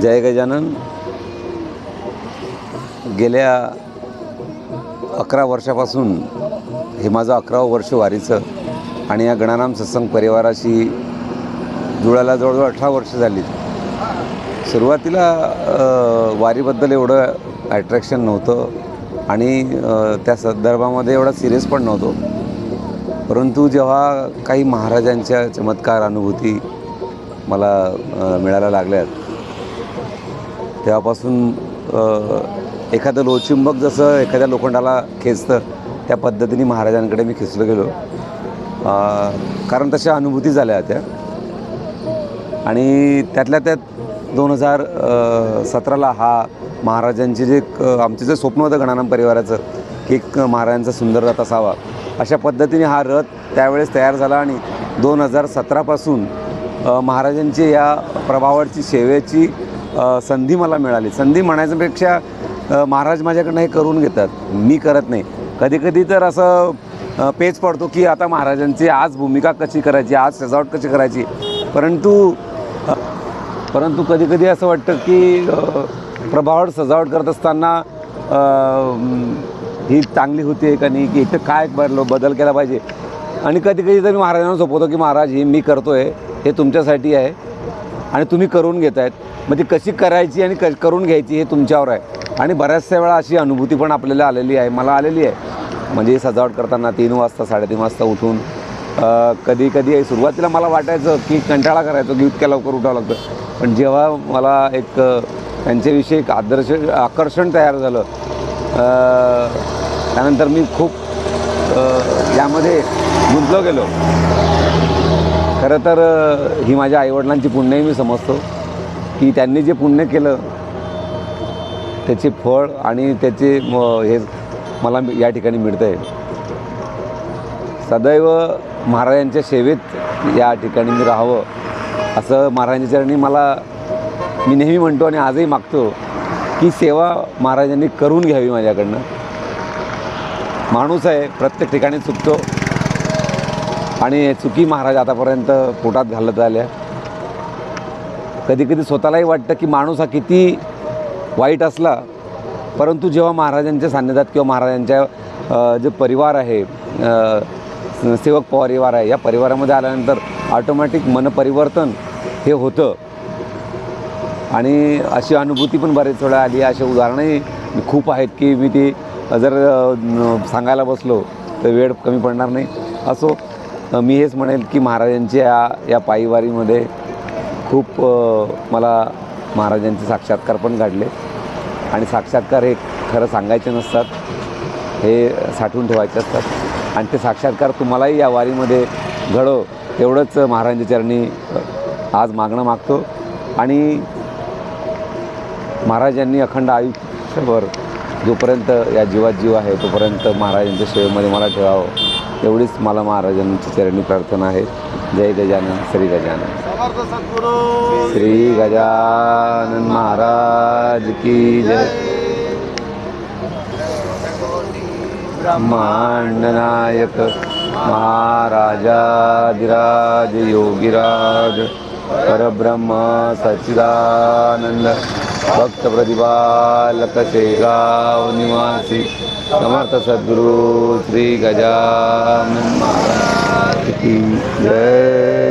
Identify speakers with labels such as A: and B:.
A: जय गजानन. गेल्या अकरा वर्षापासून हे माझं अकरावं वर्ष वारीचं आणि या गणानाम सत्संग परिवाराशी जुळायला जवळजवळ अठरा वर्ष झाली. सुरुवातीला वारीबद्दल एवढं ॲट्रॅक्शन नव्हतं आणि त्या संदर्भामध्ये एवढा सिरियस पण नव्हतो. परंतु जेव्हा काही महाराजांच्या चमत्कार अनुभूती मला मिळायला मिळायला लागल्यात तेव्हापासून एखादं लोचिंबक जसं एखाद्या लोखंडाला खेचतं त्या पद्धतीने महाराजांकडे मी खेचलो गेलो. कारण तशा अनुभूती झाल्या होत्या आणि त्यातल्या त्यात दोन हजार सतराला हा महाराजांचे जे एक, आमचं जे स्वप्न होतं गणानाम परिवाराचं की एक महाराजांचा सुंदर रथ असावा अशा पद्धतीने हा रथ त्यावेळेस तयार झाला आणि दोन हजार सतरापासून महाराजांची या प्रभावाची सेवेची संधी मला मिळाली. संधी म्हणायच्यापेक्षा महाराज माझ्याकडनं हे करून घेतात. मी करत नाही. कधीकधी तर असं पेच पडतो की आता महाराजांची आज भूमिका कशी करायची आज सजावट कशी करायची. परंतु परंतु कधी कधी असं वाटतं की प्रभावावर सजावट करत असताना ही चांगली होती का नाही की इथं काय बदल बदल केला पाहिजे. आणि कधी कधी तर मी महाराजांना सोपवतो की महाराज हे मी करतो आहे हे तुमच्यासाठी आहे. आणि तुम्ही करून घेत आहेत मग म्हणजे ती कशी करायची आणि क करून घ्यायची हे तुमच्यावर आहे. आणि बऱ्याचशा वेळा अशी अनुभूती पण आपल्याला आलेली आहे मला आलेली आहे. म्हणजे सजावट करताना तीन वाजता साडेतीन वाजता उठून कधी कधी सुरुवातीला मला वाटायचं की कंटाळा करायचो की इतक्या लवकर उठावं लागतं. पण जेव्हा मला एक त्यांच्याविषयी एक आदर्श आकर्षण तयार झालं त्यानंतर मी खूप यामध्ये गुंतलो गेलो. खरं तर ही माझ्या आईवडिलांची पुण्यही मी समजतो की त्यांनी जे पुण्य केलं त्याचे फळ आणि त्याचे म- हे मला या ठिकाणी मिळतं आहे सदैव महाराजांच्या सेवेत या ठिकाणी मी राहावं असं महाराजांच्या चरणी मला मी नेहमी म्हणतो आणि आजही मागतो की सेवा महाराजांनी करून घ्यावी माझ्याकडनं. माणूस आहे प्रत्येक ठिकाणी चुकतो. आणि चुकी महाराज आतापर्यंत पोटात घालत आल्या कधी कधी स्वतःलाही वाटतं की माणूस हा किती वाईट असला परंतु जेव्हा महाराजांच्या सान्निध्यात किंवा महाराजांच्या जे परिवार आहे सेवक परिवार आहे या परिवारामध्ये आल्यानंतर ऑटोमॅटिक मनपरिवर्तन हे होतं. आणि अशी अनुभूती पण बरेच वेळा आली. अशी उदाहरणंही खूप आहेत की मी ती जर सांगायला बसलो तर वेळ कमी पडणार नाही. असो मी हेच म्हणेल की महाराजांच्या या पायीवारीमध्ये खूप मला महाराजांचे साक्षात्कार पण काढले आणि साक्षात्कार हे खरं सांगायचे नसतात हे साठवून ठेवायचे असतात. आणि ते साक्षात्कार तुम्हालाही या वारीमध्ये घडो एवढंच महाराजांच्या चरणी आज मागणं मागतो. आणि महाराजांनी अखंड आयुष्यभर जोपर्यंत या जीवात जीव आहे तोपर्यंत महाराजांच्या सेवेमध्ये मला ठेवावं. एवढीच मला महाराजांची चरणी प्रार्थना आहे. जय गजानन श्री गजानन. श्री गजानन महाराज की जय. ब्रह्मांड नायक महाराजाधिराज योगीराज. परब्रह्म सच्चिदानन्द भक्तप्रतिपालकशे गावनिवासि समर्थसद्गुरु जय।